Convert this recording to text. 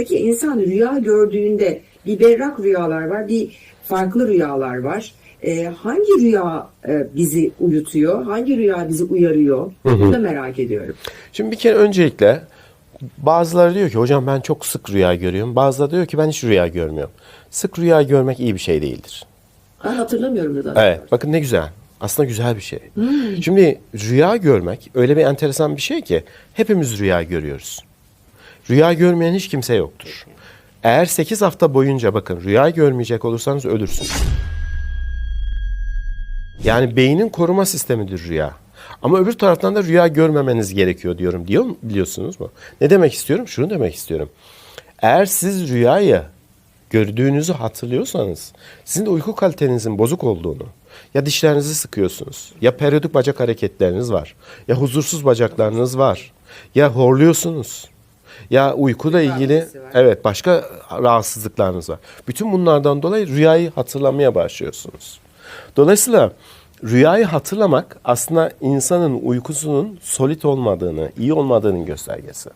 Peki insan rüya gördüğünde bir berrak rüyalar var, bir farklı rüyalar var. Ee, hangi rüya e, bizi uyutuyor, hangi rüya bizi uyarıyor? Bunu da merak ediyorum. Şimdi bir kere öncelikle bazıları diyor ki hocam ben çok sık rüya görüyorum. Bazıları diyor ki ben hiç rüya görmüyorum. Sık rüya görmek iyi bir şey değildir. Ben hatırlamıyorum da. Evet bakın ne güzel. Aslında güzel bir şey. Şimdi rüya görmek öyle bir enteresan bir şey ki hepimiz rüya görüyoruz. Rüya görmeyen hiç kimse yoktur. Eğer 8 hafta boyunca bakın rüya görmeyecek olursanız ölürsünüz. Yani beynin koruma sistemidir rüya. Ama öbür taraftan da rüya görmemeniz gerekiyor diyorum. Diyor mu? Biliyorsunuz mu? Ne demek istiyorum? Şunu demek istiyorum. Eğer siz rüyayı gördüğünüzü hatırlıyorsanız sizin de uyku kalitenizin bozuk olduğunu ya dişlerinizi sıkıyorsunuz ya periyodik bacak hareketleriniz var ya huzursuz bacaklarınız var ya horluyorsunuz ya uykuyla ilgili evet başka rahatsızlıklarınız var. Bütün bunlardan dolayı rüyayı hatırlamaya başlıyorsunuz. Dolayısıyla rüyayı hatırlamak aslında insanın uykusunun solit olmadığını, iyi olmadığının göstergesi.